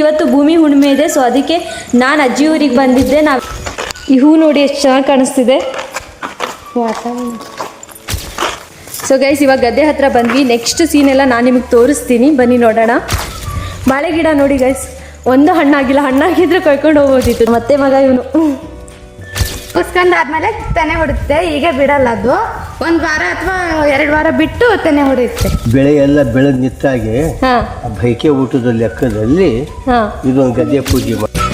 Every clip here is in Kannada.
ಇವತ್ತು ಭೂಮಿ ಹುಣ್ಣಿಮೆ ಇದೆ ಸೊ ಅದಕ್ಕೆ ನಾನು ಅಜ್ಜಿ ಊರಿಗೆ ಬಂದಿದ್ದೆ. ನಾವು ಈ ಹೂ ನೋಡಿ ಎಷ್ಟು ಚೆನ್ನಾಗಿ ಕಾಣಿಸ್ತಿದೆ. ಸೊ ಗೈಸ್ ಇವಾಗ ಗದ್ದೆ ಹತ್ರ ಬಂದ್ವಿ. ನೆಕ್ಸ್ಟ್ ಸೀನ್ ಎಲ್ಲ ನಾನು ನಿಮಗೆ ತೋರಿಸ್ತೀನಿ. ಬನ್ನಿ ನೋಡೋಣ. ಬಾಳೆ ಗಿಡ ನೋಡಿ ಗೈಸ್ ಒಂದು ಹಣ್ಣಾಗಿಲ್ಲ. ಹಣ್ಣಾಗಿದ್ರೆ ಕೊಯ್ಕೊಂಡು ಹೋಗೋದಿತ್ತು ಮತ್ತೆ ಮಗ ಇವನು. ಕುಸ್ಕೊಂಡಾದ್ಮೇಲೆ ತೆನೆ ಹೊಡುತ್ತೆ ಈಗ ಬಿಡಲ್ಲ ಅದು. ಒಂದ್ ವಾರ ಅಥವಾ ಎರಡು ವಾರ ಬಿಟ್ಟು ತೆನೆ ಹೊಡೆಯುತ್ತೆ. ಬೆಳೆ ಎಲ್ಲ ಬೆಳೆದ್ ನಿತ್ತಾಗಿ ಹಾಂ. ಆ ಬೈಕೆ ಊಟದ ಲೆಕ್ಕದಲ್ಲಿ ಹಾಂ. ಇದೊಂದು ಗದ್ದೆ ಪೂಜೆ ಮಾಡಿ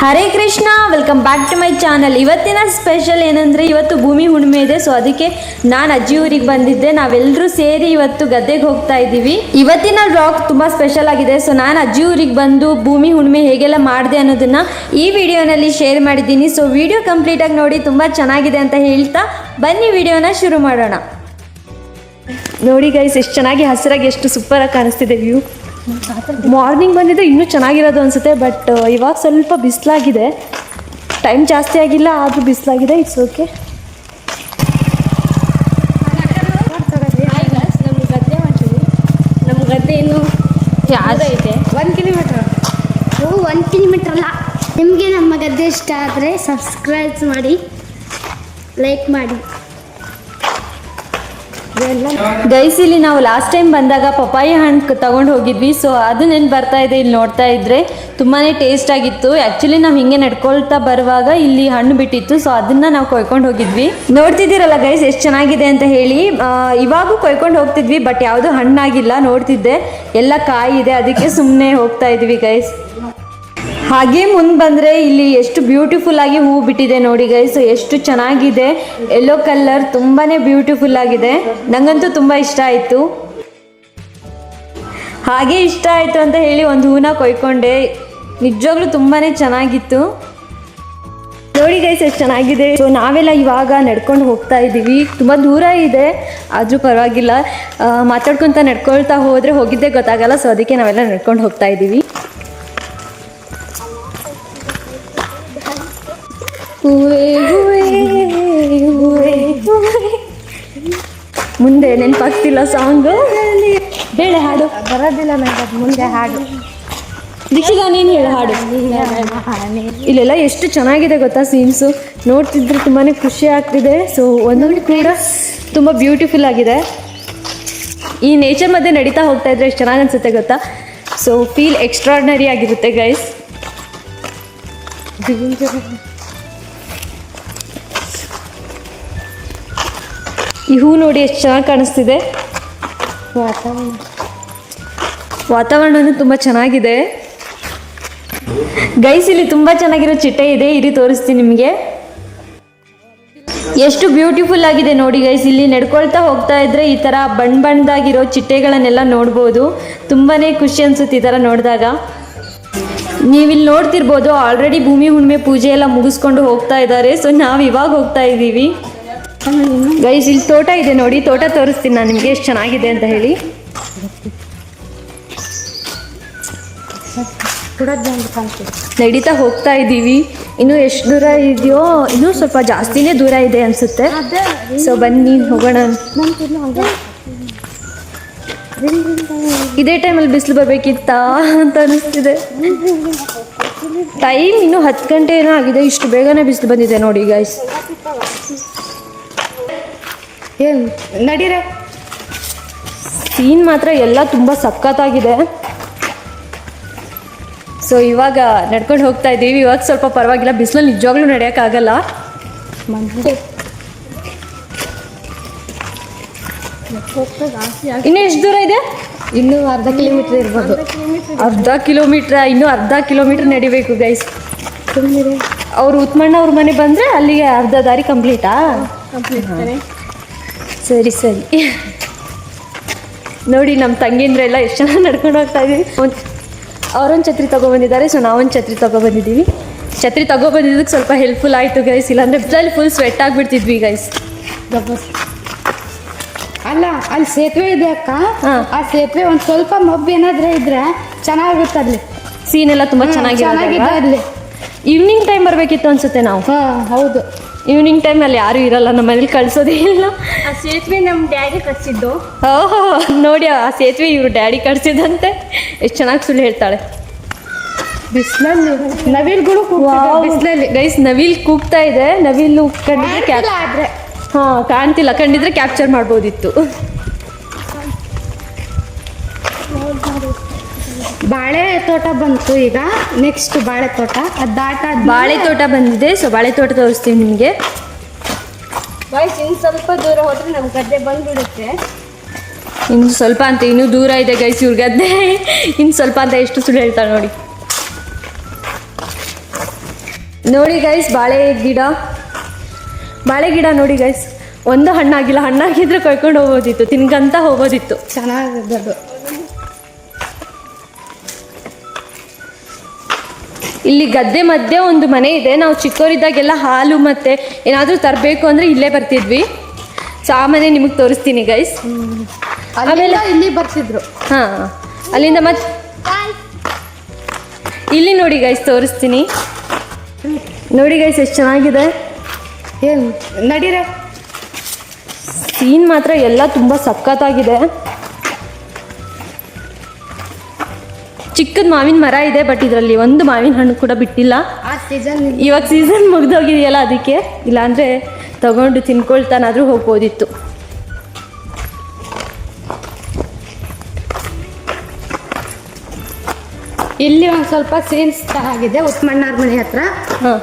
Hare Krishna welcome back to my channel ಇವತ್ತಿನ ಸ್ಪೆಷಲ್ ಏನಂದರೆ ಇವತ್ತು ಭೂಮಿ ಹುಣ್ಣಿಮೆ ಇದೆ ಸೊ ಅದಕ್ಕೆ ನಾನು ಅಜ್ಜಿ ಊರಿಗೆ ಬಂದಿದ್ದೆ. ನಾವೆಲ್ಲರೂ ಸೇರಿ ಇವತ್ತು ಗದ್ದೆಗೆ ಹೋಗ್ತಾ ಇದ್ದೀವಿ. ಇವತ್ತಿನ ವ್ಲಾಗ್ ತುಂಬ ಸ್ಪೆಷಲ್ ಆಗಿದೆ ಸೊ ನಾನು ಅಜ್ಜಿ ಊರಿಗೆ ಬಂದು ಭೂಮಿ ಹುಣ್ಣಿಮೆ ಹೇಗೆಲ್ಲ ಮಾಡಿದೆ ಅನ್ನೋದನ್ನು ಈ ವಿಡಿಯೋನಲ್ಲಿ ಶೇರ್ ಮಾಡಿದ್ದೀನಿ. ಸೊ ವಿಡಿಯೋ ಕಂಪ್ಲೀಟಾಗಿ ನೋಡಿ, ತುಂಬ ಚೆನ್ನಾಗಿದೆ ಅಂತ ಹೇಳ್ತಾ ಬನ್ನಿ ವಿಡಿಯೋನ ಶುರು ಮಾಡೋಣ. ನೋಡಿ ಗೈಸ್ ಎಷ್ಟು ಚೆನ್ನಾಗಿ ಹಸಿರಾಗಿ ಎಷ್ಟು ಸೂಪರಾಗಿ ಕಾಣಿಸ್ತಿದೆ ವ್ಯೂ ಮಾರ್ನಿಂಗ್ ಬಂದಿದ್ದರೆ ಇನ್ನೂ ಚೆನ್ನಾಗಿರೋದು ಅನಿಸುತ್ತೆ ಬಟ್ ಇವಾಗ ಸ್ವಲ್ಪ ಬಿಸಿಲಾಗಿದೆ. ಟೈಮ್ ಜಾಸ್ತಿ ಆಗಿಲ್ಲ ಆದರೂ ಬಿಸಿಲಾಗಿದೆ ಇಟ್ಸ್ ಓಕೆ ನಮ್ಮ ಗದ್ದೆ ಇನ್ನು ಇದೆ ಒಂದು ಕಿಲೋಮೀಟರ್ ಓ ಒಂದು ಕಿಲೋಮೀಟ್ರ್ ಅಲ್ಲ. ನಿಮಗೆ ನಮ್ಮ ಗದ್ದೆ ಇಷ್ಟ ಆದರೆ ಸಬ್ಸ್ಕ್ರೈಬ್ ಮಾಡಿ ಲೈಕ್ ಮಾಡಿ. ಗೈಸ್, ಇಲ್ಲಿ ನಾವು ಲಾಸ್ಟ್ ಟೈಮ್ ಬಂದಾಗ ಪಪ್ಪಾಯಿ ಹಣ್ಣು ತಗೊಂಡು ಹೋಗಿದ್ವಿ. ಸೊ ಅದು ನೆನ್ಪು ಬರ್ತಾ ಇದೆ ಇಲ್ಲಿ ನೋಡ್ತಾ ಇದ್ರೆ. ತುಂಬಾ ಟೇಸ್ಟ್ ಆಗಿತ್ತು. ಆ್ಯಕ್ಚುಲಿ ನಾವು ಹಿಂಗೆ ನಡ್ಕೊಳ್ತಾ ಬರುವಾಗ ಇಲ್ಲಿ ಹಣ್ಣು ಬಿಟ್ಟಿತ್ತು. ಸೊ ಅದನ್ನ ನಾವು ಕೊಯ್ಕೊಂಡು ಹೋಗಿದ್ವಿ. ನೋಡ್ತಿದ್ದೀರಲ್ಲ ಗೈಸ್, ಎಷ್ಟು ಚೆನ್ನಾಗಿದೆ ಅಂತ ಹೇಳಿ. ಇವಾಗೂ ಕೊಯ್ಕೊಂಡು ಹೋಗ್ತಿದ್ವಿ ಬಟ್ ಯಾವುದು ಹಣ್ಣಾಗಿಲ್ಲ ನೋಡ್ತಿದ್ದೆ. ಎಲ್ಲ ಕಾಯಿ ಇದೆ ಅದಕ್ಕೆ ಸುಮ್ಮನೆ ಹೋಗ್ತಾ ಇದ್ವಿ ಗೈಸ್. ಹಾಗೆ ಮುಂದೆ ಬಂದರೆ ಇಲ್ಲಿ ಎಷ್ಟು ಬ್ಯೂಟಿಫುಲ್ ಆಗಿ ಹೂ ಬಿಟ್ಟಿದೆ ನೋಡಿ ಗೈಸ್ ಎಷ್ಟು ಚೆನ್ನಾಗಿದೆ. ಯೆಲ್ಲೋ ಕಲರ್ ತುಂಬಾ ಬ್ಯೂಟಿಫುಲ್ ಆಗಿದೆ. ನಂಗಂತೂ ತುಂಬ ಇಷ್ಟ ಆಯಿತು. ಹಾಗೆ ಇಷ್ಟ ಆಯಿತು ಅಂತ ಹೇಳಿ ಒಂದು ಹೂನ ಕೊಯ್ಕೊಂಡೆ. ನಿಜವಾಗ್ಲೂ ತುಂಬಾ ಚೆನ್ನಾಗಿತ್ತು. ನೋಡಿ ಗೈಸ್ ಎಷ್ಟು ಚೆನ್ನಾಗಿದೆ. ಸೊ ನಾವೆಲ್ಲ ಇವಾಗ ನಡ್ಕೊಂಡು ಹೋಗ್ತಾ ಇದ್ದೀವಿ. ತುಂಬ ದೂರ ಇದೆ. ಆದರೂ ಪರವಾಗಿಲ್ಲ. ಮಾತಾಡ್ಕೊತ ನಡ್ಕೊಳ್ತಾ ಹೋದರೆ ಹೋಗಿದ್ದೇ ಗೊತ್ತಾಗಲ್ಲ. ಸೊ ಅದಕ್ಕೆ ನಾವೆಲ್ಲ ನಡ್ಕೊಂಡು ಹೋಗ್ತಾ ಇದ್ದೀವಿ. ಮುಂದೆ ನೆನಪಾಗ್ತಿಲ್ಲ ಸಾಂಗ್. ಹೇಳಿ ಹಾಡು. ಬರೋದಿಲ್ಲ ನನಗೆ ಮುಂದೆ ಹಾಡು. ದೀಕ್ಷಿತ ನೀನು ಹೇಳು ಹಾಡು. ಇಲ್ಲೆಲ್ಲ ಎಷ್ಟು ಚೆನ್ನಾಗಿದೆ ಗೊತ್ತಾ ಸೀನ್ಸು. ನೋಡ್ತಿದ್ರೆ ತುಂಬಾ ಖುಷಿ ಆಗ್ತಿದೆ. ಸೊ ಒಂದೊಂದು ಕೂಡ ತುಂಬ ಬ್ಯೂಟಿಫುಲ್ ಆಗಿದೆ. ಈ ನೇಚರ್ ಮಧ್ಯೆ ನಡೀತಾ ಹೋಗ್ತಾ ಇದ್ರೆ ಎಷ್ಟು ಚೆನ್ನಾಗಿ ಅನ್ಸುತ್ತೆ ಗೊತ್ತಾ? ಸೊ ಫೀಲ್ ಎಕ್ಸ್ಟ್ರಾರ್ಡನರಿ ಆಗಿರುತ್ತೆ ಗೈಸ್ ಈ ಹೂ ನೋಡಿ ಎಷ್ಟು ಚೆನ್ನಾಗಿ ಕಾಣಿಸ್ತಿದೆ. ವಾತಾವರಣ ತುಂಬ ಚೆನ್ನಾಗಿದೆ. ಗೈಸ್ ಇಲ್ಲಿ ತುಂಬ ಚೆನ್ನಾಗಿರೋ ಚಿಟ್ಟೆ ಇದೆ. ಇರಿ ತೋರಿಸ್ತೀನಿ ನಿಮಗೆ. ಎಷ್ಟು ಬ್ಯೂಟಿಫುಲ್ ಆಗಿದೆ ನೋಡಿ ಗೈಸ್ ಇಲ್ಲಿ ನಡ್ಕೊಳ್ತಾ ಹೋಗ್ತಾ ಇದ್ರೆ ಈ ಥರ ಬಣ್ಣ ಬಣ್ಣದಾಗಿರೋ ಚಿಟ್ಟೆಗಳನ್ನೆಲ್ಲ ನೋಡ್ಬೋದು. ತುಂಬಾ ಖುಷಿ ಅನ್ಸುತ್ತೆ ಈ ಥರ ನೋಡಿದಾಗ. ನೀವಿಲ್ಲಿ ನೋಡ್ತಿರ್ಬೋದು ಆಲ್ರೆಡಿ ಭೂಮಿ ಹುಣ್ಣಿಮೆ ಪೂಜೆ ಎಲ್ಲ ಮುಗಿಸ್ಕೊಂಡು ಹೋಗ್ತಾ ಇದ್ದಾರೆ. ಸೊ ನಾವು ಇವಾಗ ಹೋಗ್ತಾ ಇದ್ದೀವಿ. ಗೈಸ್, ಇಲ್ಲಿ ತೋಟ ಇದೆ ನೋಡಿ. ತೋಟ ತೋರಿಸ್ತೀನಿ ನಾನು ನಿಮಗೆ ಎಷ್ಟು ಚೆನ್ನಾಗಿದೆ ಅಂತ ಹೇಳಿ. ನಡೀತಾ ಹೋಗ್ತಾ ಇದ್ದೀವಿ. ಇನ್ನು ಎಷ್ಟು ದೂರ ಇದೆಯೋ, ಇನ್ನೂ ಸ್ವಲ್ಪ ಜಾಸ್ತಿನೇ ದೂರ ಇದೆ ಅನ್ಸುತ್ತೆ. ಸೊ ಬನ್ನಿ, ಹೋಗೋಣ. ಇದೇ ಟೈಮಲ್ಲಿ ಬಿಸಿಲು ಬರಬೇಕಿತ್ತಾ ಅಂತ ಅನಿಸ್ತಿದೆ. ಟೈಮ್ ಇನ್ನೂ ಹತ್ತು ಗಂಟೆ ಏನೋ ಆಗಿದೆ. ಇಷ್ಟು ಬೇಗನೆ ಬಿಸಿಲು ಬಂದಿದೆ ನೋಡಿ ಗೈಸ್ ಏನ್ ನಡೀರೆ. ಸೀನ್ ಮಾತ್ರ ಎಲ್ಲ ತುಂಬ ಸಖತ್ತಾಗಿದೆ. ಸೊ ಇವಾಗ ನಡ್ಕೊಂಡು ಹೋಗ್ತಾ ಇದ್ದೀವಿ. ಇವಾಗ ಸ್ವಲ್ಪ ಪರವಾಗಿಲ್ಲ. ಬಿಸಿಲಲ್ಲಿ ನಿಜವಾಗ್ಲೂ ನಡೆಯೋಕ್ಕಾಗಲ್ಲ. ಇನ್ನು ಎಷ್ಟು ದೂರ ಇದೆ? ಇನ್ನೂ ಅರ್ಧ ಕಿಲೋಮೀಟರ್ ಇರ್ಬೋದು. ಅರ್ಧ ಕಿಲೋಮೀಟ್ರ್. ಇನ್ನೂ ಅರ್ಧ ಕಿಲೋಮೀಟ್ರ್ ನಡಿಬೇಕು ಗೈಸ್ ಅವ್ರು ಉತ್ಮಣ್ಣ ಅವ್ರ ಮನೆ ಬಂದರೆ ಅಲ್ಲಿಗೆ ಅರ್ಧ ದಾರಿ ಕಂಪ್ಲೀಟಾ? ಸರಿ ಸರಿ. ನೋಡಿ ನಮ್ಮ ತಂಗಿಂದ್ರೆಲ್ಲ ಎಷ್ಟು ಜನ ನಡ್ಕೊಂಡು ಹೋಗ್ತಾ ಇದ್ದೀವಿ. ಒಂದು ಅವರೊಂದು ಛತ್ರಿ ತೊಗೊಬಂದಿದ್ದಾರೆ ಸೊ ನಾವೊಂದು ಛತ್ರಿ ತೊಗೊಬಂದಿದ್ದೀವಿ. ಛತ್ರಿ ತೊಗೊಬಂದಿದ್ದಕ್ಕೆ ಸ್ವಲ್ಪ ಹೆಲ್ಪ್ಫುಲ್ ಆಯಿತು ಗೈಸ್ ಇಲ್ಲಾಂದರೆ ಬಿಸಿಲಲ್ಲಿ ಫುಲ್ ಸ್ವೆಟ್ ಆಗಿಬಿಡ್ತಿದ್ವಿ ಗೈಸ್ ಅಲ್ಲ ಅಲ್ಲಿ ಸೇತುವೆ ಇದೆ ಅಕ್ಕ. ಆ ಸೇತುವೆ ಒಂದು ಸ್ವಲ್ಪ ಮಬ್ಬು ಏನಾದರೂ ಇದ್ರೆ ಚೆನ್ನಾಗಿರುತ್ತೆ ಅಲ್ಲಿ. ಸೀನ್ ಎಲ್ಲ ತುಂಬ ಚೆನ್ನಾಗಿ ಚೆನ್ನಾಗಿದೆ ಚೆನ್ನಾಗಿದೆ ಅಲ್ಲಿ. ಈವ್ನಿಂಗ್ ಟೈಮ್ ಬರಬೇಕಿತ್ತು ಅನ್ಸುತ್ತೆ ನಾವು. ಹಾ ಹೌದು. ಈವ್ನಿಂಗ್ ಟೈಮಲ್ಲಿ ಯಾರೂ ಇರಲ್ಲ ನಮ್ಮ ಮನೇಲಿ ಕಳ್ಸೋದೇ ಇಲ್ಲ. ಆ ಸೇತುವೆ ನಮ್ಮ ಡ್ಯಾಡಿ ಕಟ್ಸಿದ್ದು ಓಹೋ ನೋಡಿ ಆ ಸೇತುವೆ ಇವ್ರು ಡ್ಯಾಡಿ ಕಟ್ಸಿದಂತೆ ಎಷ್ಟು ಚೆನ್ನಾಗಿ ಸುಳ್ಳು ಹೇಳ್ತಾಳೆ. ಬಿಸಿಲಲ್ಲಿ ನವಿಲ್ಗಳು ಬಿಸಿಲಲ್ಲಿ. ಗೈಸ್ ನವಿಲ್ ಕೂಗ್ತಾ ಇದೆ. ನವಿಲು ಕಂಡಿದ್ರೆ ಕ್ಯಾಪ್ ಆದ್ರೆ. ಹಾ ಕಾಣ್ತಿಲ್ಲ. ಕಂಡಿದ್ರೆ ಕ್ಯಾಪ್ಚರ್ ಮಾಡ್ಬೋದಿತ್ತು. ಬಾಳೆ ತೋಟ ಬಂತು ಈಗ. ನೆಕ್ಸ್ಟ್ ಬಾಳೆ ತೋಟ ಅದು ದಾಟ ಬಾಳೆ ತೋಟ ಬಂದಿದೆ. ಸೊ ಬಾಳೆ ತೋಟ ತೋರಿಸ್ತೀವಿ ನಿಮಗೆ. ಬಾಯ್ಸ್ ಇನ್ನು ಸ್ವಲ್ಪ ದೂರ ಹೋದ್ರೆ ನಮ್ಮ ಗದ್ದೆ ಬಂದ್ಬಿಡುತ್ತೆ. ಇನ್ನು ಸ್ವಲ್ಪ ಅಂತ ಇನ್ನು ದೂರ ಇದೆ ಗೈಸ್ ಇವ್ರ ಗದ್ದೆ. ಇನ್ನು ಸ್ವಲ್ಪ ಅಂತ ಎಷ್ಟು ಸುಳ್ಳು ಹೇಳ್ತಾಳೆ ನೋಡಿ. ನೋಡಿ ಗೈಸ್ ಬಾಳೆ ಗಿಡ. ಬಾಳೆ ಗಿಡ ನೋಡಿ ಗೈಸ್ ಒಂದು ಹಣ್ಣಾಗಿಲ್ಲ. ಹಣ್ಣಾಗಿದ್ರೆ ಕೊಯ್ಕೊಂಡು ಹೋಗೋದಿತ್ತು. ತಿನ್ಕಂತ ಹೋಗೋದಿತ್ತು. ಚೆನ್ನಾಗಿದ್ದದು ಇಲ್ಲಿ ಗದ್ದೆ ಮಧ್ಯೆ ಒಂದು ಮನೆ ಇದೆ. ನಾವು ಚಿಕ್ಕವರಿದ್ದಾಗೆಲ್ಲ ಹಾಲು ಮತ್ತೆ ಏನಾದರೂ ತರಬೇಕು ಅಂದರೆ ಇಲ್ಲೇ ಬರ್ತಿದ್ವಿ. ಸೊ ಆ ಮನೆ ನಿಮಗೆ ತೋರಿಸ್ತೀನಿ ಗೈಸ್ ಆಮೇಲೆ ಇಲ್ಲಿ ಬರ್ತಿದ್ರು. ಹಾಂ ಅಲ್ಲಿಂದ ಮತ್ತೆ ಇಲ್ಲಿ ನೋಡಿ ಗೈಸ್ ತೋರಿಸ್ತೀನಿ. ನೋಡಿ ಗೈಸ್ ಎಷ್ಟು ಚೆನ್ನಾಗಿದೆ. ಏನು ನಡೀರ. ಸೀನ್ ಮಾತ್ರ ಎಲ್ಲ ತುಂಬ ಸಖತ್ತಾಗಿದೆ. ಚಿಕ್ಕದ ಮಾವಿನ ಮರ ಇದೆ ಬಟ್ ಇದರಲ್ಲಿ ಒಂದು ಮಾವಿನ ಹಣ್ಣು ಕೂಡ ಬಿಟ್ಟಿಲ್ಲ. ಇವಾಗ ಸೀಸನ್ ಮುಗ್ದೋಗಿದೆಯಲ್ಲ ಅದಕ್ಕೆ? ಇಲ್ಲಾಂದರೆ ತಗೊಂಡು ತಿನ್ಕೊಳ್ತಾನಾದ್ರೂ ಹೋಗ್ಬೋದಿತ್ತು. ಇಲ್ಲಿ ಒಂದು ಸ್ವಲ್ಪ ಸೀನ್ಸ್ ಆಗಿದೆ ಉತ್ಮಣ್ಣಾರ್ ಮನೆ ಹತ್ರ. ಹಾಂ.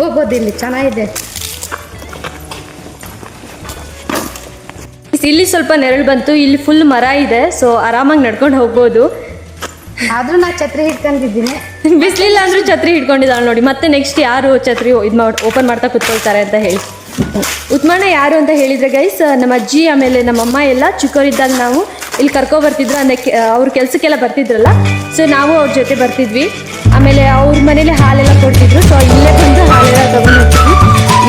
ಹೋಗ್ಬೋದು ಇಲ್ಲಿ ಚೆನ್ನಾಗಿದೆ. ಇಲ್ಲಿ ಸ್ವಲ್ಪ ನೆರಳು ಬಂತು ಇಲ್ಲಿ ಫುಲ್ ಮರ ಇದೆ ಸೊ ಆರಾಮಾಗಿ ನಡ್ಕೊಂಡು ಹೋಗ್ಬೋದು. ಆದ್ರೂ ನಾ ಛತ್ರಿ ಹಿಡ್ಕೊಂಡಿದ್ದೀನಿ. ಬಿಸಿಲಿಲ್ಲ ಅಂದ್ರೂ ಛತ್ರಿ ಹಿಡ್ಕೊಂಡಿದ್ದಾಳೆ ನೋಡಿ, ಮತ್ತೆ ನೆಕ್ಸ್ಟ್ ಯಾರು ಛತ್ರಿ ಇದು ಮಾಡಿ ಓಪನ್ ಮಾಡ್ತಾ ಕುತ್ಕೊಳ್ತಾರೆ ಅಂತ ಹೇಳಿ. ಉತ್ಮಣ್ಣ ಯಾರು ಅಂತ ಹೇಳಿದ್ರೆ ಗೈಸ್ ನಮ್ಮ ಅಜ್ಜಿ, ಆಮೇಲೆ ನಮ್ಮಮ್ಮ ಎಲ್ಲ ಚಿಕ್ಕವರಿದ್ದಾಗ ನಾವು ಇಲ್ಲಿ ಕರ್ಕೊ ಬರ್ತಿದ್ರು, ಅಂದರೆ ಅವ್ರ ಕೆಲಸಕ್ಕೆಲ್ಲ ಬರ್ತಿದ್ರಲ್ಲ ಸೊ ನಾವು ಅವ್ರ ಜೊತೆ ಬರ್ತಿದ್ವಿ. ಆಮೇಲೆ ಅವ್ರ ಮನೇಲಿ ಹಾಲೆಲ್ಲ ಕೊಡ್ತಿದ್ರು ಸೊ ಇಲ್ಲೇ ಬಂದು ಹಾಲೆಲ್ಲ ತಗೊಂಡು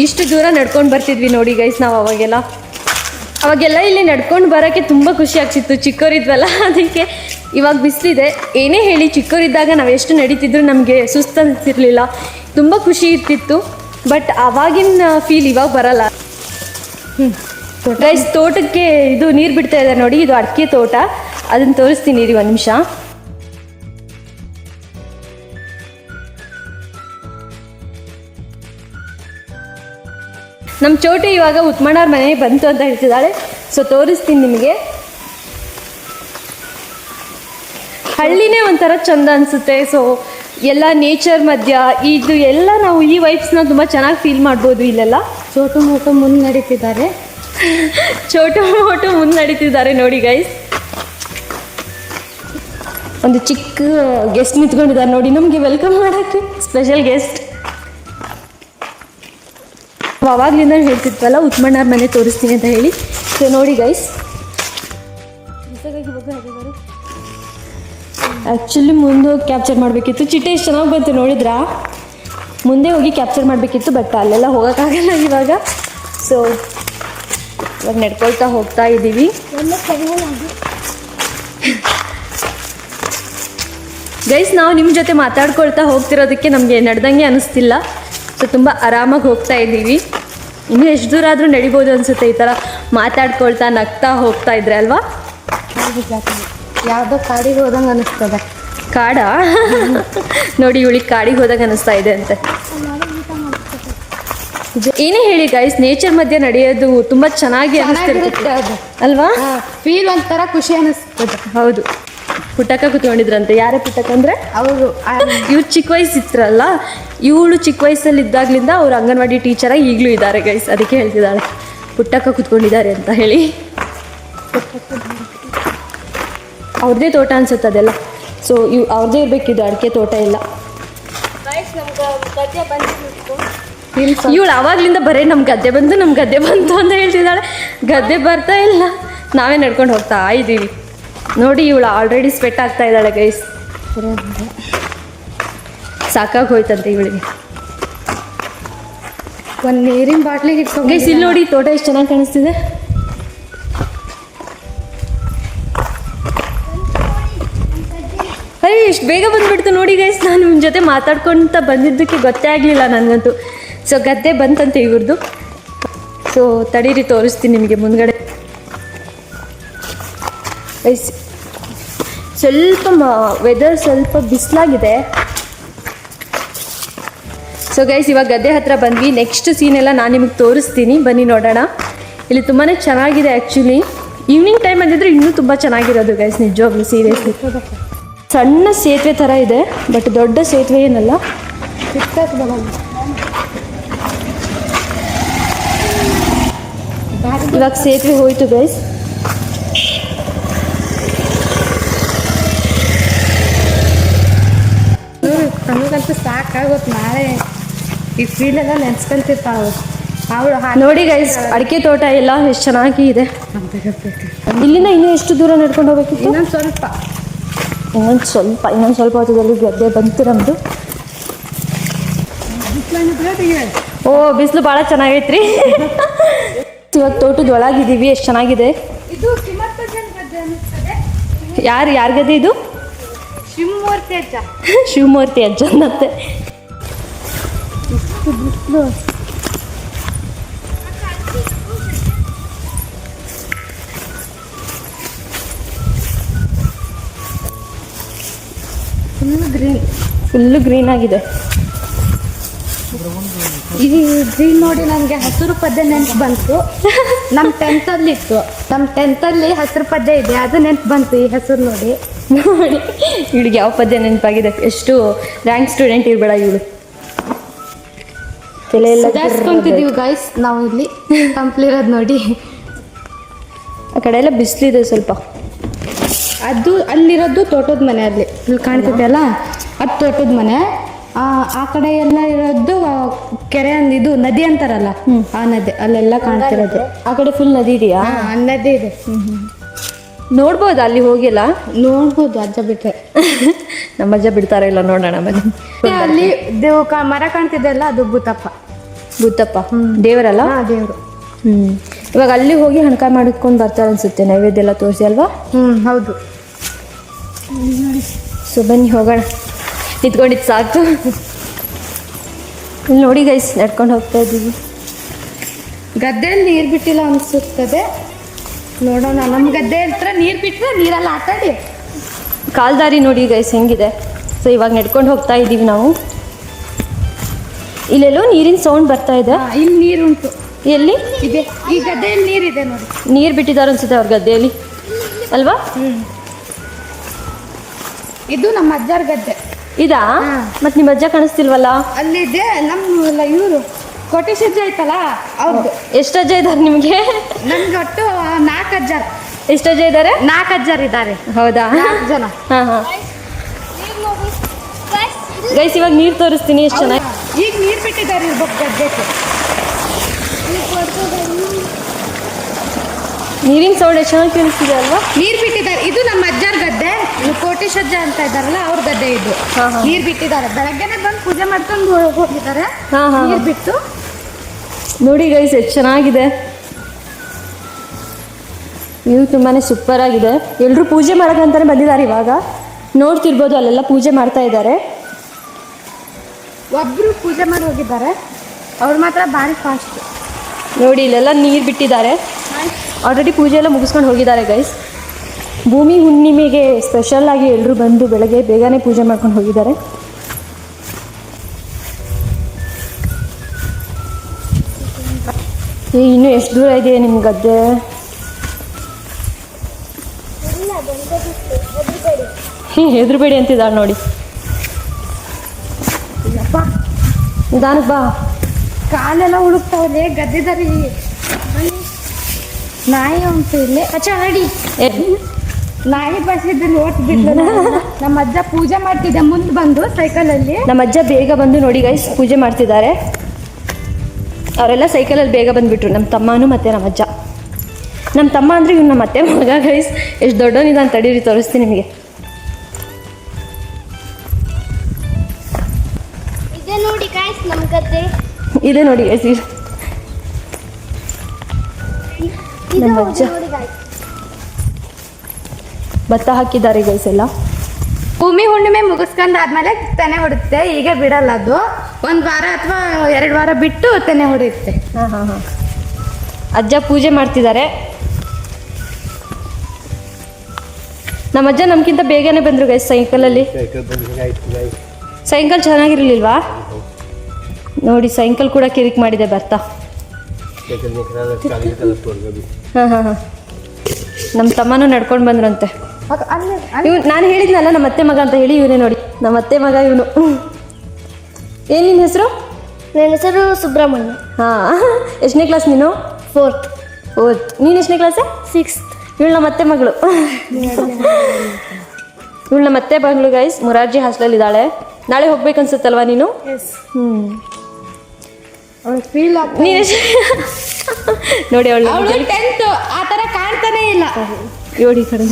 ಇಷ್ಟು ದೂರ ನಡ್ಕೊಂಡು ಬರ್ತಿದ್ವಿ ನೋಡಿ ಗೈಸ್ ನಾವು ಅವಾಗೆಲ್ಲ. ಅವಾಗೆಲ್ಲ ಇಲ್ಲಿ ನಡ್ಕೊಂಡು ಬರೋಕ್ಕೆ ತುಂಬ ಖುಷಿ ಆಗ್ತಿತ್ತು. ಚಿಕ್ಕವರಿದ್ವಲ್ಲ, ಅದಕ್ಕೆ ಇವಾಗ ಬಿಸಿಲಿದೆ. ಏನೇ ಹೇಳಿ, ಚಿಕ್ಕವರಿದ್ದಾಗ ನಾವು ಎಷ್ಟು ನಡೀತಿದ್ರು ನಮಗೆ ಸುಸ್ತು ಅನಿಸ್ತಿರ್ಲಿಲ್ಲ ತುಂಬ ಖುಷಿ ಇರ್ತಿತ್ತು. ಬಟ್ ಅವಾಗಿನ ಫೀಲ್ ಇವಾಗ ಬರಲ್ಲ. ಗೈಸ್ ತೋಟಕ್ಕೆ ಇದು ನೀರು ಬಿಡ್ತಾ ಇದೆ ನೋಡಿ, ಇದು ಅಡಿಕೆ ತೋಟ. ಅದನ್ನು ತೋರಿಸ್ತೀನಿ ರೀ ಒಂದು ನಿಮಿಷ. ನಮ್ಮ ಚೋಟೆ ಇವಾಗ ಉತ್ಮಣ್ಣವ್ರ ಮನೆಗೆ ಬಂತು ಅಂತ ಹೇಳ್ತಿದ್ದಾಳೆ ಸೊ ತೋರಿಸ್ತೀನಿ ನಿಮಗೆ. ಹಳ್ಳಿನೇ ಒಂಥರ ಚಂದ ಅನಿಸುತ್ತೆ. ಸೊ ಎಲ್ಲ ನೇಚರ್ ಮಧ್ಯ ಇದು ಎಲ್ಲ ನಾವು ಈ ವೈಬ್ಸ್ನ ತುಂಬ ಚೆನ್ನಾಗಿ ಫೀಲ್ ಮಾಡ್ಬೋದು ಇಲ್ಲೆಲ್ಲ. ಚೋಟು ಮೋಟು ಮುಂದೆ ನಡೀತಿದ್ದಾರೆ. ಚೋಟು ಮೋಟು ಮುಂದೆ ನಡೀತಿದ್ದಾರೆ ನೋಡಿ ಗೈಸ್ ಒಂದು ಚಿಕ್ಕ ಗೆಸ್ಟ್ ನಿಂತ್ಕೊಂಡಿದ್ದಾರೆ ನೋಡಿ. ನಮಗೆ ವೆಲ್ಕಮ್ ಮಾಡೋಕ್ಕೆ ಸ್ಪೆಷಲ್ ಗೆಸ್ಟ್ ಅವಾಗ್ಲಿಂದ ಹೇಳ್ತಿದ್ವಲ್ಲ ಉತ್ಮಣ್ಣವ್ರ ಮನೆ ತೋರಿಸ್ತೀನಿ ಅಂತ ಹೇಳಿ. ಸೊ ನೋಡಿ ಗೈಸ್ ಆ್ಯಕ್ಚುಲಿ ಮುಂದೆ ಹೋಗಿ ಕ್ಯಾಪ್ಚರ್ ಮಾಡಬೇಕಿತ್ತು. ಚಿಟ್ಟೆ ಎಷ್ಟು ಚೆನ್ನಾಗಿ ಬಂತು ನೋಡಿದ್ರಾ? ಮುಂದೆ ಹೋಗಿ ಕ್ಯಾಪ್ಚರ್ ಮಾಡಬೇಕಿತ್ತು ಬಟ್ ಅಲ್ಲೆಲ್ಲ ಹೋಗೋಕ್ಕಾಗಲ್ಲ ಇವಾಗ. ಸೊ ಇವಾಗ ನಡ್ಕೊಳ್ತಾ ಹೋಗ್ತಾ ಇದ್ದೀವಿ. ಗೈಸ್ ನಾವು ನಿಮ್ಮ ಜೊತೆ ಮಾತಾಡ್ಕೊಳ್ತಾ ಹೋಗ್ತಿರೋದಕ್ಕೆ ನಮಗೆ ನಡೆದಂಗೆ ಅನಿಸ್ತಿಲ್ಲ. ಸೊ ತುಂಬ ಆರಾಮಾಗಿ ಹೋಗ್ತಾ ಇದ್ದೀವಿ. ಇನ್ನು ಎಷ್ಟು ದೂರ ಆದರೂ ನಡಿಬೋದು ಅನಿಸುತ್ತೆ ಈ ಥರ ಮಾತಾಡ್ಕೊಳ್ತಾ ನಗ್ತಾ ಹೋಗ್ತಾ ಇದ್ರೆ ಅಲ್ವಾ? ಯಾವುದೋ ಕಾಡಿಗೆ ಹೋದಂಗೆ ಅನಿಸ್ತದೆ. ಕಾಡ? ನೋಡಿ ಇವಳಿ ಕಾಡಿಗೆ ಹೋದಾಗ ಅನಿಸ್ತಾ ಇದೆ ಅಂತೆ. ಏನೇ ಹೇಳಿ ಗೈಸ್ ನೇಚರ್ ಮಧ್ಯೆ ನಡೆಯೋದು ತುಂಬಾ ಚೆನ್ನಾಗಿ ಅನಿಸ್ತಿರುತ್ತೆ. ಅಲ್ವಾ? ಫೀಲ್ ಒಂಥರ ಖುಷಿ ಅನಿಸ್ತದೆ. ಹೌದು. ಪುಟ್ಟಕ್ಕ ಕುತ್ಕೊಂಡಿದ್ರಂತೆ. ಯಾರೇ ಪುಟ್ಟಕ್ಕ ಅಂದ್ರೆ? ಅವರು ಇವ್ರು ಚಿಕ್ಕ ವಯಸ್ಸಿತ್ರಲ್ಲ ಇವಳು ಚಿಕ್ಕ ವಯಸ್ಸಲ್ಲಿ ಇದ್ದಾಗ್ಲಿಂದ ಅವ್ರು ಅಂಗನವಾಡಿ ಟೀಚರ್ ಈಗಲೂ ಇದ್ದಾರೆ ಗೈಸ್ ಅದಕ್ಕೆ ಹೇಳ್ತಿದ್ದಾಳೆ. ಪುಟ್ಟಕ್ಕ ಕುತ್ಕೊಂಡಿದ್ದಾರೆ ಅಂತ ಹೇಳಿ. ಅವ್ರದೇ ತೋಟ ಅನ್ಸುತ್ತೆ ಅದೆಲ್ಲ. ಸೊ ಇವ್ ಅವ್ರದೇ ಇರಬೇಕಿದು ಅಡಿಕೆ ತೋಟ ಎಲ್ಲ. ಇವಳು ಆವಾಗ್ಲಿಂದ ಬರೀ ನಮ್ಮ ಗದ್ದೆ ಬಂತು ನಮ್ಮ ಗದ್ದೆ ಬಂತು ಅಂತ ಹೇಳ್ತಿದ್ದಾಳೆ. ಗದ್ದೆ ಬರ್ತಾ ಇಲ್ಲ. ನಾವೇ ನಡ್ಕೊಂಡು ಹೋಗ್ತಾ ಇದ್ದೀವಿ ನೋಡಿ ಇವಳು ಆಲ್ರೆಡಿ ಸ್ವೆಟ್ ಆಗ್ತಾ ಇದ್ದಾಳೆ ಗೈಸ್ ಸಾಕಾಗಿ ಹೋಯ್ತಂತೆ ಇವಳಿಗೆ. ಒಂದು ನೀರಿನ ಬಾಟ್ಲಿಗೆ ಗೈಸ್ ಇಲ್ಲಿ ನೋಡಿ ತೋಟ ಎಷ್ಟು ಚೆನ್ನಾಗಿ ಕಾಣಿಸ್ತಿದೆ. ಅಯ್ಯ ಎಷ್ಟು ಬೇಗ ಬಂದ್ಬಿಡ್ತು ನೋಡಿ ಗೈಸ್ ನಾನು ನಿಮ್ಮ ಜೊತೆ ಮಾತಾಡ್ಕೊಂತ ಬಂದಿದ್ದಕ್ಕೆ ಗೊತ್ತೇ ಆಗಲಿಲ್ಲ ನನಗಂತೂ. ಸೊ ಗದ್ದೆ ಬಂತಂತೆ ಇವ್ರದ್ದು ಸೊ ತಡೀರಿ ತೋರಿಸ್ತೀನಿ ನಿಮಗೆ ಮುಂದ್ಗಡೆ. ಸ್ವಲ್ಪ ವೆದರ್ ಸ್ವಲ್ಪ ಬಿಸಿಲಾಗಿದೆ. ಸೊ ಗೈಸ್ ಇವಾಗ ಗದ್ದೆ ಹತ್ರ ಬಂದ್ವಿ. ನೆಕ್ಸ್ಟ್ ಸೀನ್ ಎಲ್ಲ ನಾನು ನಿಮಗೆ ತೋರಿಸ್ತೀನಿ. ಬನ್ನಿ ನೋಡೋಣ. ಇಲ್ಲಿ ತುಂಬಾ ಚೆನ್ನಾಗಿದೆ ಆ್ಯಕ್ಚುಲಿ ಈವ್ನಿಂಗ್ ಟೈಮ್ ಅಂದಿದ್ರೆ ಇನ್ನೂ ತುಂಬ ಚೆನ್ನಾಗಿರೋದು ಗೈಸ್ ನಿಜವಾಗ್ಲೂ ಸೀರಿಯಸ್ಲಿ ಸಣ್ಣ ಸೇತುವೆ ಥರ ಇದೆ ಬಟ್ ದೊಡ್ಡ ಸೇತುವೆ ಏನಲ್ಲ. ಇವಾಗ ಸೇತುವೆ ಹೋಯ್ತು ಗೈಸ್ ನಮಗಂತೂ ಸಾಕಾಗುತ್ತೆ ನಾಳೆ. ಈ ಫೀಲ್ ಎಲ್ಲ ನೆನ್ಸ್ಕೊಂತಿರ್ತಾಳೆ ಅವಳು ನೋಡಿ ಗೈಸ್ ಅಡಿಕೆ ತೋಟ ಎಲ್ಲ ಎಷ್ಟು ಚೆನ್ನಾಗಿ ಇದೆ ಇಲ್ಲಿಂದ ಇನ್ನೂ ಎಷ್ಟು ದೂರ ನಡ್ಕೊಂಡು ಹೋಗಬೇಕು ಇನ್ನೊಂದು ಸ್ವಲ್ಪ. ಇನ್ನೊಂದು ಸ್ವಲ್ಪ ಇನ್ನೊಂದು ಸ್ವಲ್ಪ ಹೊತ್ತದಲ್ಲಿ ಗದ್ದೆ ಬಂತು ನಮ್ಮದು ಓ ಬಿಸಿಲು ಭಾಳ ಚೆನ್ನಾಗೈತ್ರಿ. ಇವಾಗ ತೋಟದ ಒಳಗಿದ್ದೀವಿ ಎಷ್ಟು ಚೆನ್ನಾಗಿದೆ. ಯಾರು ಯಾರ ಗದ್ದೆ ಇದು? ಶಿವಮೂರ್ತಿ ಅಜ್ಜ. ಶಿವಮೂರ್ತಿ ಅಜ್ಜನತ್ತೆ ಫುಲ್ ಗ್ರೀನ್ ಫುಲ್ಲು ಗ್ರೀನ್ ಆಗಿದೆ. ಈ ಗ್ರೀನ್ ನೋಡಿ ನನಗೆ ಹಸಿರು ಪದ್ಯ ನೆನ್ಪು ಬಂತು. ನಮ್ಮ ಟೆಂತಲ್ಲಿ ಇತ್ತು ನಮ್ಮ ಟೆಂತಲ್ಲಿ ಹಸಿರು ಪದ್ಯ ಇದೆ ಅದು ನೆನ್ಪು ಬಂತು ಈ ಹೆಸರು ನೋಡಿ. ನೋಡಿ ಇವಳಿಗೆ ಯಾವ ಪದ್ಯ ನೆನಪಾಗಿದೆ. ಎಷ್ಟು ರ್ಯಾಂಕ್ ಸ್ಟೂಡೆಂಟ್ ಇರಬೇಡ ಇವಳು. ತಲೆ ಎಲ್ಲ ಸುಧಾರಿಸ್ಕೊಂತಿದೀವಿ ಗಾಯ್ಸ್ ನಾವು ಇಲ್ಲಿ ತಂಪ್ಲಿರೋದು ನೋಡಿ. ಆ ಕಡೆ ಎಲ್ಲ ಬಿಸಿಲಿದೆ ಸ್ವಲ್ಪ. ಅದು ಅಲ್ಲಿರೋದು ತೋಟದ ಮನೆ ಅಲ್ಲಿ. ಇಲ್ಲಿ ಕಾಣ್ತಿದೆ ಅಲ್ಲ? ಅದು ತೋಟದ ಮನೆ. ಆ ಕಡೆ ಎಲ್ಲ ಇರೋದು ಕೆರೆ ಅಂದ ಇದು ನದಿ ಅಂತಾರಲ್ಲ? ಆ ನದಿ ಅಲ್ಲೆಲ್ಲ ಕಾಣ್ತಿರೋದು. ಆ ಕಡೆ ಫುಲ್ ನದಿ ಇದೆಯಾ? ನದಿ ಇದೆ. ನೋಡ್ಬೋದಾ ಅಲ್ಲಿ ಹೋಗಿಲ್ಲ? ನೋಡ್ಬೋದು ಅಜ್ಜ ಬಿಟ್ರೆ. ನಮ್ಮ ಅಜ್ಜ ಬಿಡ್ತಾರ ಇಲ್ಲ ನೋಡೋಣ ಮತ್ತೆ ಅಲ್ಲಿ ದೇವ್ ಕಾ- ಮರ ಕಾಣ್ತಿದ್ದಲ್ಲ ಅದು ಭೂತಪ್ಪ. ಬುತ್ತಪ್ಪ ದೇವರಲ್ಲ? ಹಾ ದೇವ್ರು. ಹ್ಮ್. ಇವಾಗ ಅಲ್ಲಿ ಹೋಗಿ ಹಣಕಾಯಿ ಮಾಡಿಕೊಂಡು ಬರ್ತಾರೆ ಅನ್ಸುತ್ತೆ ನೈವೇದ್ಯ ಎಲ್ಲ ತೋರಿಸಿ ಅಲ್ವಾ? ಹ್ಮ್ ಹೌದು. ಸೊ ಬನ್ನಿ ಹೋಗೋಣ. ನಿಂತ್ಕೊಂಡಿದ್ದು ಸಾಕು. ಇಲ್ಲಿ ನೋಡಿ ಗೈಸ್ ನಡ್ಕೊಂಡು ಹೋಗ್ತಾ ಇದ್ದೀವಿ ಗದ್ದೆಯಲ್ಲಿ ನೀರು ಬಿಟ್ಟಿಲ್ಲ ಅನ್ಸುತ್ತದೆ. ನೋಡೋಣ. ನಮ್ಮ ಗದ್ದೆ ಹತ್ರ ನೀರು ಬಿಟ್ಟರೆ ನೀರಲ್ಲಿ ಆಟಾಡಿ. ಕಾಲ್ದಾರಿ ನೋಡಿ ಗೈಸ್ ಹೆಂಗಿದೆ. ಸೊ ಇವಾಗ ನಡ್ಕೊಂಡು ಹೋಗ್ತಾ ಇದ್ದೀವಿ ನಾವು. ಇಲ್ಲೆಲ್ಲೋ ನೀರಿನ ಸೌಂಡ್ ಬರ್ತಾ ಇದೆ. ಇಲ್ಲಿ ನೀರುಂಟು ಎಲ್ಲಿ? ಇದೆ. ಈ ಗದ್ದೆಯಲ್ಲಿ ನೀರಿದೆ ನೋಡಿ. ನೀರು ಬಿಟ್ಟಿದ್ದಾರೆ ಅನ್ಸುತ್ತೆ ಅವ್ರ ಗದ್ದೆಯಲ್ಲಿ. ಅಲ್ವಾ? ಇದು ನಮ್ಮ ಅಜ್ಜಾರ ಗದ್ದೆ. ಇದಾ? ಮತ್ತೆ ನಿಮ್ಮ ಅಜ್ಜ ಕಾಣಿಸ್ತಿಲ್ವಲ್ಲ? ಅಲ್ಲಿದೆ. ನಮ್ಮ ಇವರು. ಕೋಟೇಶಜ್ಜ ಆಯ್ತಲ್ಲ? ಅವ್ರದ್ದು ಎಷ್ಟು ಅಜ್ಜ ಇದ್ದಾರೆ ನಿಮಗೆ? ನನ್ಗೆ ಒಟ್ಟು ನಾಲ್ಕು ಅಜ್ಜ. ಎಷ್ಟು ಅಜ್ಜ ಇದ್ದಾರೆ? ನಾಲ್ಕು ಅಜ್ಜಾರ್ ಇದ್ದಾರೆ. ಹೌದಾ? ನಾಲ್ಕು ಜನ. ಹಾಂ ಹಾಂ. ಗೈಸ್ ಇವಾಗ ನೀರು ತೋರಿಸ್ತೀನಿ ಎಷ್ಟು ಚೆನ್ನಾಗಿ ಈಗ ನೀರು ಬಿಟ್ಟಿದ್ದಾರೆ ಇರ್ಬೇಕು ಗದ್ದೆಗೆ ನೀರಿನ ಸೌಂಡ್ ಎಷ್ಟು ಚೆನ್ನಾಗಿ ಕೇಳಿಸ್ತಿದೆ ಅಲ್ವಾ? ನೀರು ಬಿಟ್ಟಿದ್ದಾರೆ. ಇದು ನಮ್ಮ ಅಜ್ಜಾರ ಗದ್ದೆ. ಕೋಟೇಶ್ ಅಜ್ಜ ಅಂತ ಇದ್ದಾರಲ್ಲ ಅವ್ರ ಗದ್ದೆ ಇದು. ನೀರು ಬಿಟ್ಟಿದ್ದಾರೆ. ಬೆಳಗ್ಗೆನೆ ಬಂದು ಪೂಜೆ ಮಾಡ್ಕೊಂಡು ಹೋಗಿದ್ದಾರೆ. ನೀರು. ಬಿಟ್ಟು. ನೋಡಿ ಗೈಸ್ ಎಷ್ಟು ಚೆನ್ನಾಗಿದೆ. ವ್ಯೂ ತುಂಬಾ ಸೂಪರ್ ಆಗಿದೆ. ಎಲ್ಲರೂ ಪೂಜೆ ಮಾಡೋಕ್ಕಂತಾನೆ ಬಂದಿದ್ದಾರೆ ಇವಾಗ. ನೋಡ್ತಿರ್ಬೋದು ಅಲ್ಲೆಲ್ಲ ಪೂಜೆ ಮಾಡ್ತಾ ಇದ್ದಾರೆ. ಒಬ್ಬರು ಪೂಜೆ ಮಾಡಿ ಹೋಗಿದ್ದಾರೆ. ಅವ್ರು ಮಾತ್ರ ಭಾರಿ ಫಾಸ್ಟ್ ನೋಡಿ ಇಲ್ಲೆಲ್ಲ ನೀರು ಬಿಟ್ಟಿದ್ದಾರೆ. ಆಲ್ರೆಡಿ ಪೂಜೆ ಎಲ್ಲ ಮುಗಿಸ್ಕೊಂಡು ಹೋಗಿದ್ದಾರೆ ಗೈಸ್ ಭೂಮಿ ಹುಣ್ಣಿಮೆಗೆ ಸ್ಪೆಷಲ್ ಆಗಿ ಎಲ್ಲರೂ ಬಂದು ಬೆಳಗ್ಗೆ ಬೇಗನೆ ಪೂಜೆ ಮಾಡ್ಕೊಂಡು ಹೋಗಿದ್ದಾರೆ. ಇನ್ನು ಎಷ್ಟು ದೂರ ಇದೆ ನಿಮ್ಮ ಗದ್ದೆ? ಹೆದ್ರಬೇಡಿ. ಅಂತಿದ್ದಾಳೆ ನೋಡಿ. ನಿಧಾನಕ್ಕೆ ಬಾ. ಕಾಲೆಲ್ಲ ಹುಡುಕ್ತಾವಲ್ಲಿ ಗದ್ದಿದಾರಿ ನಾಯಿ ಉಂಟು ಇಲ್ಲಿ. ಅಚ್ಚ ನಡಿ ನಾಯಿ ಬಸ್ಸಿದ್ದು ನೋಡ್ಬಿಟ್ಟು ನಮ್ಮ ಅಜ್ಜ ಪೂಜೆ ಮಾಡ್ತಿದ್ದೆ ಮುಂದೆ ಬಂದು ಸೈಕಲಲ್ಲಿ ನಮ್ಮ ಅಜ್ಜ ಬೇಗ ಬಂದು ನೋಡಿ ಗೈಸ್ ಪೂಜೆ ಮಾಡ್ತಿದ್ದಾರೆ. ಅವರೆಲ್ಲ ಸೈಕಲಲ್ಲಿ ಬೇಗ ಬಂದುಬಿಟ್ರು. ನಮ್ಮ ತಮ್ಮನೂ ಮತ್ತು ನಮ್ಮ ಅಜ್ಜ. ನಮ್ಮ ತಮ್ಮ ಅಂದರೆ ಇವ್ನು ನಮ್ಮ ಅತ್ತೆ ಮಗ ಗೈಸ್ ಎಷ್ಟು ದೊಡ್ಡವನಿದ್ದಾನೆ ತಡೀರಿ ತೋರಿಸ್ತೀನಿ ನಿಮಗೆ. ಇದೆ ನೋಡಿ ಗಾಯ್ಸ್ ನಮ್ಮ ಗದ್ದೆ. ಇದೆ ನೋಡಿ ಗೈಸ್ ಇದು. ನಮ್ಮ ಅಜ್ಜ. ಭತ್ತ ಹಾಕಿದ್ದಾರೆ ಗೈಸ್ ಎಲ್ಲ. ಭೂಮಿ ಹುಣ್ಣಿಮೆ ಮುಗಿಸ್ಕೊಂಡಾದ್ಮೇಲೆ ತೆನೆ ಹೊಡುತ್ತೆ ಈಗ ಬಿಡಲ್ಲ ಅದು. ಒಂದು ವಾರ ಅಥವಾ ಎರಡು ವಾರ ಬಿಟ್ಟು ತೆನೆ ಹೊಡೆಯುತ್ತೆ ಹಾಂ ಹಾಂ ಹಾಂ. ಅಜ್ಜ ಪೂಜೆ ಮಾಡ್ತಿದ್ದಾರೆ. ನಮ್ಮ ಅಜ್ಜ ನಮ್ಗಿಂತ ಬೇಗನೆ ಬಂದರು ಗೈಸ್ ಸೈಕಲಲ್ಲಿ ಸೈಕಲ್ ಚೆನ್ನಾಗಿರ್ಲಿಲ್ವಾ? ನೋಡಿ ಸೈಕಲ್ ಕೂಡ ಕಿರಿಕ್ ಮಾಡಿದೆ ಬರ್ತಾ. ಹಾಂ ಹಾಂ ಹಾಂ. ನಮ್ಮ ತಮ್ಮನೂ ನಡ್ಕೊಂಡು ಬಂದ್ರಂತೆ. ಇವ್ ನಾನು ಹೇಳಿದ್ನಲ್ಲ ನಮ್ಮ ಅತ್ತೆ ಮಗ ಅಂತ ಹೇಳಿ ಇವನೇ ನೋಡಿ. ನಮ್ಮ ಅತ್ತೆ ಮಗ ಇವನು. ಏನು ನಿನ್ನ ಹೆಸರು? ನನ್ನ ಹೆಸರು ಸುಬ್ರಹ್ಮಣ್ಯ. ಹಾಂ. ಎಷ್ಟನೇ ಕ್ಲಾಸ್ ನೀನು? ಫೋರ್ತ್ ಫೋರ್ತ್ ನೀನು ಎಷ್ಟನೇ ಕ್ಲಾಸ್ ಸಿಕ್ಸ್ ಇವಳು ನಮ್ಮ ಅತ್ತೆ ಮಗಳು. ಇವಳು ನಮ್ಮ ಅತ್ತೆ ಮಗಳು ಗೈಸ್ ಮುರಾರ್ಜಿ ಹಾಸ್ಟೆಲ್ ಇದ್ದಾಳೆ. ನಾಳೆ ಹೋಗ್ಬೇಕು ಅನ್ಸುತ್ತಲ್ವಾ ನೀನು ಹ್ಞೂ ಫೀಲ್ ನೀನು ನೋಡಿ ಅವಳು ಟೆಂತ್ ಆ ತರ ಕಾಣ್ತಾನೆ ಇಲ್ಲ. ಇವಳು ಈ ಕಡೆ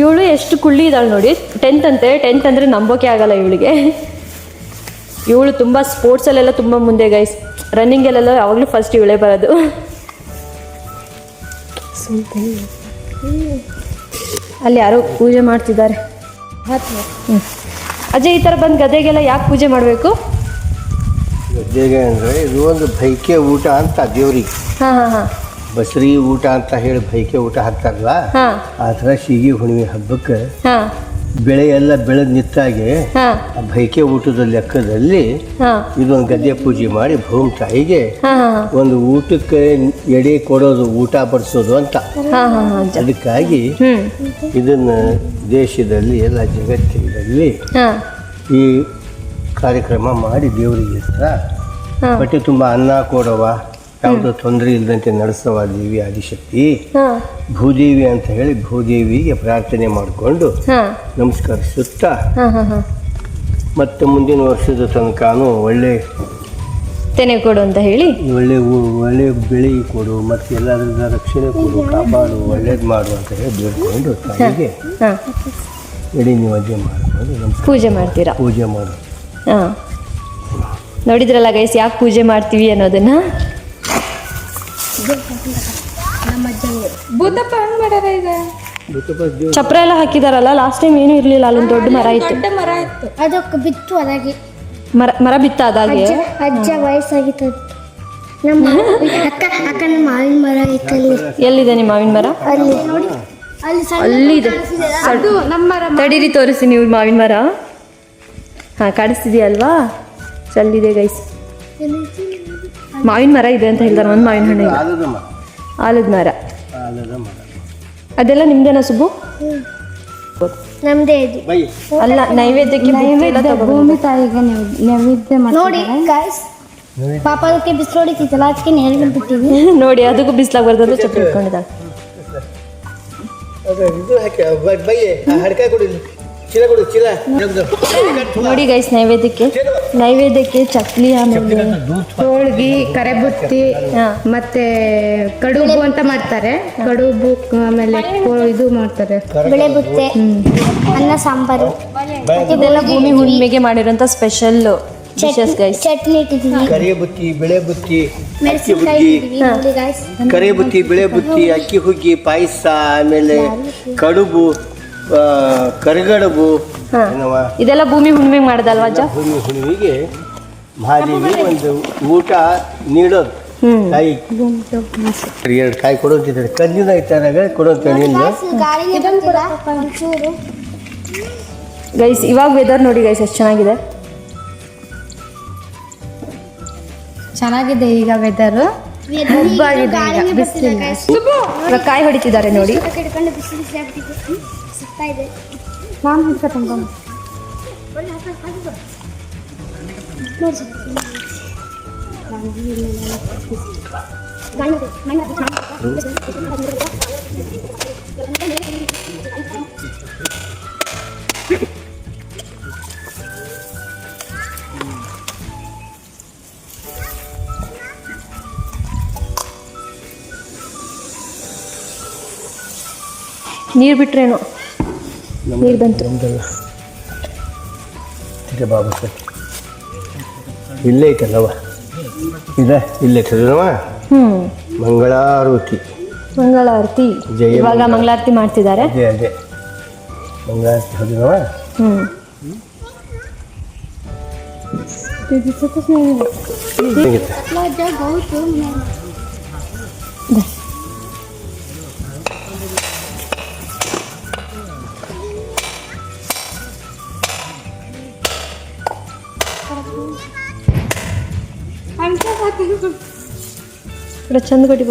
ಇವಳು ಎಷ್ಟು ಕುಳ್ಳಿ ಇದ್ದಾಳೆ ನೋಡಿ. ಟೆಂತ್ ಅಂತೆ ಟೆಂತ್ ಅಂದರೆ ನಂಬೋಕೆ ಆಗಲ್ಲ ಇವಳಿಗೆ. ಇವಳು ತುಂಬ ಸ್ಪೋರ್ಟ್ಸಲ್ಲೆಲ್ಲ ತುಂಬ ಮುಂದೆ ಗೈಸ್ ರನ್ನಿಂಗಲ್ಲೆಲ್ಲ ಯಾವಾಗಲೂ ಫಸ್ಟ್ ಇವಳೇ ಬರೋದು. ಅಲ್ಲಿ ಯಾರೋ ಪೂಜೆ ಮಾಡ್ತಿದ್ದಾರೆ. ಅಜ್ಜ ಅಜಯ್ ಈ ಥರ ಬಂದು ಗದೆಗೆಲ್ಲ ಯಾಕೆ ಪೂಜೆ ಮಾಡಬೇಕು? ಗದ್ದೆಗೆ ಅಂದರೆ ಇದು ಒಂದು ಭೈಕೆ ಊಟ ಅಂತ ದೇವ್ರಿಗೆ. ಬಸರಿ ಊಟ ಅಂತ ಹೇಳಿ ಭೈಕೆ ಊಟ ಹಾಕ್ತಾರಲ್ಲ? ಆ ಥರ ಸೀಗಿ ಹುಣ್ಣಿಮೆ ಹಬ್ಬಕ್ಕೆ ಬೆಳೆ ಎಲ್ಲ ಬೆಳೆದ ನಿತ್ತಾಗೆ ಆ ಬೈಕೆ ಊಟದ ಲೆಕ್ಕದಲ್ಲಿ ಇದೊಂದು ಗದ್ದೆ ಪೂಜೆ ಮಾಡಿ ಭೂಮಿ ತಾಯಿಗೆ ಒಂದು ಊಟಕ್ಕೆ ಎಡೆ ಕೊಡೋದು ಊಟ ಬಡಿಸೋದು ಅಂತ. ಅದಕ್ಕಾಗಿ ಇದನ್ನ ದೇಶದಲ್ಲಿ ಎಲ್ಲ ಜಗತ್ತಿನಲ್ಲಿ ಈ ಕಾರ್ಯಕ್ರಮ ಮಾಡಿ ದೇವರಿಗೆ ಹತ್ರ ಹೊಟ್ಟೆ ತುಂಬ ಅನ್ನ ಕೊಡವ ಯಾವುದೋ ತೊಂದರೆ ಇಲ್ಲದಂತೆ ನಡೆಸುವ ದೇವಿ ಆದಿಶಕ್ತಿ. ಭೂದೇವಿ ಅಂತ ಹೇಳಿ ಭೂದೇವಿಗೆ ಪ್ರಾರ್ಥನೆ ಮಾಡಿಕೊಂಡು ನಮಸ್ಕರಿಸುತ್ತ. ಮತ್ತು ಮುಂದಿನ ವರ್ಷದ ತನಕನೂ ಒಳ್ಳೆ ತೆನೆ ಕೊಡು ಅಂತ ಹೇಳಿ. ಒಳ್ಳೆ ಒಳ್ಳೆ ಬೆಳೆ ಕೊಡು ಮತ್ತು ಎಲ್ಲದರಿಂದ ರಕ್ಷಣೆ ಕೊಡು ಕಾಪಾಡು ಒಳ್ಳೇದು ಮಾಡು ಅಂತ ಹೇಳಿ ಬೇಡ್ಕೊಂಡು ತಾಯಿಗೆ ಎಡಿ ನಿವಜ್ಜೆ ಮಾಡಿಕೊಂಡು ಪೂಜೆ ಮಾಡ್ತೀರಾ? ಪೂಜೆ ಮಾಡು ಹಾಂ. ನೋಡಿದ್ರಲ್ಲ ಗೈಸ್ ಯಾಕೆ ಪೂಜೆ ಮಾಡ್ತೀವಿ ಅನ್ನೋದನ್ನ? ಭೂತಪ್ಪ ಹಂಗ್ ಮಾಡ್ಯಾರ ಈಗ? ಚಪ್ರ ಎಲ್ಲ ಹಾಕಿದಾರಲ್ಲ ಲಾಸ್ಟ್ ಟೈಮ್ ಏನೂ ಇರಲಿಲ್ಲ ಅಲ್ಲೊಂದು ದೊಡ್ಡ ಮರ ಇತ್ತು. ದೊಡ್ಡ ಮರ ಇತ್ತು. ಅದಕ್ಕೆ ಬಿತ್ತು ಅದಾಗಿ. ಮರ ಮರ ಬಿತ್ತ ಅದಾಗೆ ಅಜ್ಜ ವಯಸ್ಸಾಗಿತ್ತು ನಮ್ಮ ಅಕ್ಕ ಅಕ್ಕನ ಮಾವಿನ ಮರ ಇತ್ತಲ್ಲಿ ಎಲ್ಲಿದೆ ನಿಮ್ಮ ಮಾವಿನ ಮರ? ಅಲ್ಲಿ. ನೋಡಿ. ಅಲ್ಲಿ ಅಲ್ಲಿ ಅಲ್ಲಿದೆ. ಅದು ನಮ್ಮ ಮರ. ತಡೀರಿ ತೋರಿಸಿ ನೀವು ಮಾವಿನ ಮರ. ಹಾಂ ಕಾಣಿಸ್ತಿದೆಯಲ್ವಾ? ಚಲ್ಲಿದೆ ಗೈಸ್ ಮಾವಿನ ಮರ ಇದೆ ಅಂತ ಹೇಳ್ತಾರೆ ಒಂದು ಮಾವಿನ ಹಣ್ಣು ಇದೆ. ಆಲದ ಮರ. ಅದೆಲ್ಲ ನಿಮ್ದೇನಾ ಸುಬ್ಬು? ನಮ್ದೇ ಇದು. ಬೈ. ಅಲ್ಲ ನೈವೇದ್ಯಕ್ಕೆ ನೈವೇದ್ಯ ಭೂಮಿ ತಾಯಿಗೆ ನೀವು ನೈವೇದ್ಯ ನೋಡಿ ಗೈಸ್ ಪಾಪ ಅದಕ್ಕೆ ಬಿಸಿಲು ಹೊಡಿತಿತ್ತಲ್ಲ ಅದಕ್ಕೆ ನೇರ ಬಿಟ್ಟಿವಿ ನೋಡಿ ಅದಕ್ಕೂ ಬಿಸಿಲಾಗ ಬರ್ತದೆ ಚಪ್ಪಲಿ ಇಟ್ಕೊಂಡಿದ್ದಾಳೆ. ನೋಡಿ ಗೈಸ್ ನೈವೇದ್ಯಕ್ಕೆ. ನೈವೇದ್ಯಕ್ಕೆ ಚಕ್ಲಿ ಆಮೇಲೆ ಹೋಳ್ಗಿ ಕರೆಬುತ್ತಿ. ಮತ್ತೆ ಕಡುಬು ಅಂತ ಮಾಡ್ತಾರೆ. ಕಡುಬು ಆಮೇಲೆ ಇದು ಮಾಡ್ತಾರೆ. ಬೆಳೆ ಬುತ್ತೆ ಅನ್ನ ಸಾಂಬಾರು. ಇದೆಲ್ಲ ಭೂಮಿ ಹುಣ್ಣಿಮೆಗೆ ಮಾಡಿರೋಂಥ ಸ್ಪೆಷಲ್ ಚಟ್ನಿ ಕರಿ ಬುತ್ತಿ ಬೆಳೆ ಬುತ್ತಿ ಕರಿ ಬುತ್ತಿ ಬೆಳೆ ಬುತ್ತಿ ಅಕ್ಕಿ ಹುಗ್ಗಿ ಪಾಯಸ ಆಮೇಲೆ ಕಡುಬು. ಕರಿಗಡುಬು ಹಾ. ಏನವ? ಇದೆಲ್ಲ ಭೂಮಿ ಹುಣ್ಣಿಮೆಗೆ ಮಾಡೋದಲ್ವಾ ಭೂಮಿ ಹುಣ್ಣಿ ಹುಣ್ಣಿಮೆಗೆ ಮಹಾದೇವಿ ಒಂದು ಊಟ ನೀಡೋದು. ಹ್ಮ್. ಕಾಯಿ ಎರಡು ಕಾಯಿ ಕೊಡೋಂತಿದ್ದಾರೆ ಕಂದಿನ ಇಟ್ಟಾಗ ಕೊಡೋಂತ ನಿಂದು ಗಾಳಿಗೆ ಬಂದಿಲ್ಲ? ಗೈಸ್ ಇವಾಗ ವೆದರ್ ನೋಡಿ ಗೈಸ್ ಎಷ್ಟು ಚೆನ್ನಾಗಿದೆ. ಚೆನ್ನಾಗಿದೆ ಈಗ ವೆದರ್. ಇವಾಗ ಕಾಯಿ ಹೊಡಿತಿದ್ದಾರೆ ನೋಡಿ. ಪುಸ್ತಕ ಹಿಡ್ಕೊಂಡು ಬಿಸಿ ಬಿಸಿ ಆಗ್ಬಿಟ್ಟಿದೆ ಸಿಗ್ತಾ ಇದೆ ನಾನು ಹಿಡ್ಕೊತಂಗ ನೋಡಿ ಸರ್. ಮಣ್ಣು- ಮಣ್ಣು- ನೀರು ಬಿಟ್ರೇನು ನೀರು ಬಂತು. ಬಾಬು ಸರ್. ಇಲ್ಲೇ ಐತಲ್ಲವ? ಇದೆ ಇಲ್ಲೇ ಐತಲ್ಲವ? ಹ್ಮ್. ಮಂಗಳಾರತಿ. ಮಂಗಳಾರತಿ. ಜಯ ಇವಾಗ ಮಂಗಳ. ಮಂಗಳಾರತಿ ಮಾಡ್ತಿದ್ದಾರೆ. ಅದೇ ಅದೇ. ಮಂಗಳಾರತಿ ಹೊದಿನವ ಹ್ಞೂ ಹೇಗಿತ್ತು? पूरा चंद गोटी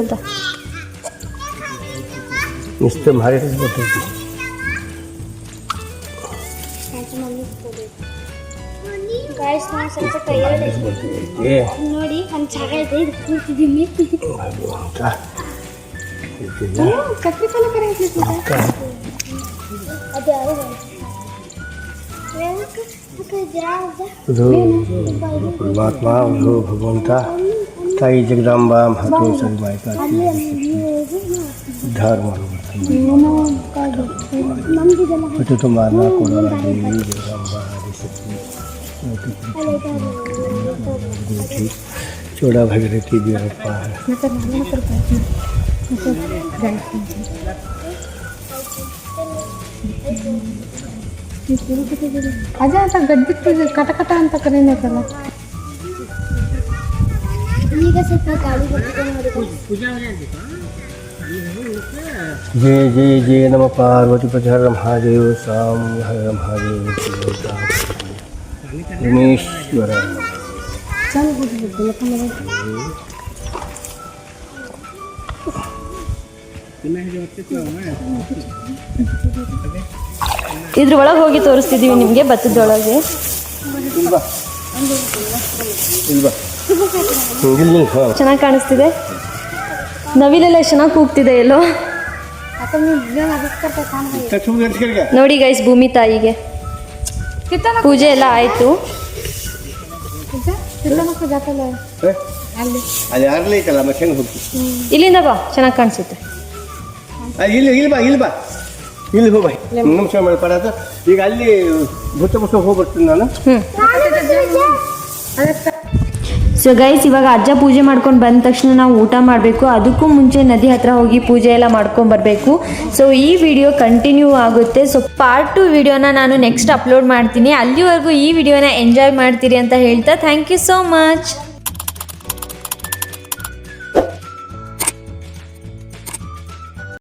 Guys, mau sampai ke ya? Nori, kan cara itu itu di mana? Ada apa? Ada apa? Ada? Ada apa? Ada apa? Ada apa? Ada apa? Ada apa? ತಾಯಿ ಜಗದಾಂಬ ಮಹತ್ವ ಸರಿ ಮಾಹಿತಿ ಉದ್ಧಾರ ಮಾಡುವಂತ ಹೊಟ್ಟೆ ತುಂಬ ಅನ್ನ ಕೊಡೋಣ ದೇವಿ ಜಗದಾಂಬ ಆದಿಶಕ್ತಿ ದೇವಿ ಚೋಡ ಭಗೀರಥಿ ಬೀರಪ್ಪ ಅದೇ ಅಂತ ಗಡ್ಡಿ ಪೂಜೆ ಕಟಕಟ ಅಂತ ಕರೀನೈತಲ್ಲ Ini kesepakatan untuk nama Parama Bujapajar Ram Sam Haya Mahiyo Dimish, ಚೆನ್ನಾಗಿ ಕಾಣಿಸ್ತಿದೆ? ನವಿಲೆಲ್ಲ ಚೆನ್ನಾಗಿ ಕೂಗ್ತಿದೆ ಎಲ್ಲೋ. ನೋಡಿ ಗೈಸ್ ಭೂಮಿ ತಾಯಿಗೆ. ಪೂಜೆ ಎಲ್ಲ ಆಯಿತು. ಇಲ್ಲಿಂದ ಬಾ ಚೆನ್ನಾಗಿ ಕಾಣಿಸುತ್ತೆ. ಅಲ್ಲಿ ಇಲ್ಲಿ ಇಲ್ಲಿ ಬಾ ಇಲ್ಲಿ ಬಾ. ಇಲ್ಲಿ ಈಗ ಅಲ್ಲಿ ಭೂತ ಬುತ್ತ ಹೋಗ್ಬರ್ತೀನಿ ನಾನು. ಸೊ ಗೈಸ್ ಇವಾಗ ಅಜ್ಜ ಪೂಜೆ ಮಾಡ್ಕೊಂಡು ಬಂದ ತಕ್ಷಣ ನಾವು ಊಟ ಮಾಡಬೇಕು. ಅದಕ್ಕೂ ಮುಂಚೆ ನದಿ ಹತ್ರ ಹೋಗಿ ಪೂಜೆ ಎಲ್ಲ ಮಾಡ್ಕೊಂಡು ಬರಬೇಕು. ಸೊ ಈ ವಿಡಿಯೋ ಕಂಟಿನ್ಯೂ ಆಗುತ್ತೆ. ಸೊ ಪಾರ್ಟ್ ಟು ವಿಡಿಯೋನ ನಾನು ನೆಕ್ಸ್ಟ್ ಅಪ್ಲೋಡ್ ಮಾಡ್ತೀನಿ. ಅಲ್ಲಿವರೆಗೂ ಈ ವಿಡಿಯೋನ ಎಂಜಾಯ್ ಮಾಡ್ತೀರಿ ಅಂತ ಹೇಳ್ತಾ ಥ್ಯಾಂಕ್ ಯು ಸೋ ಮಚ್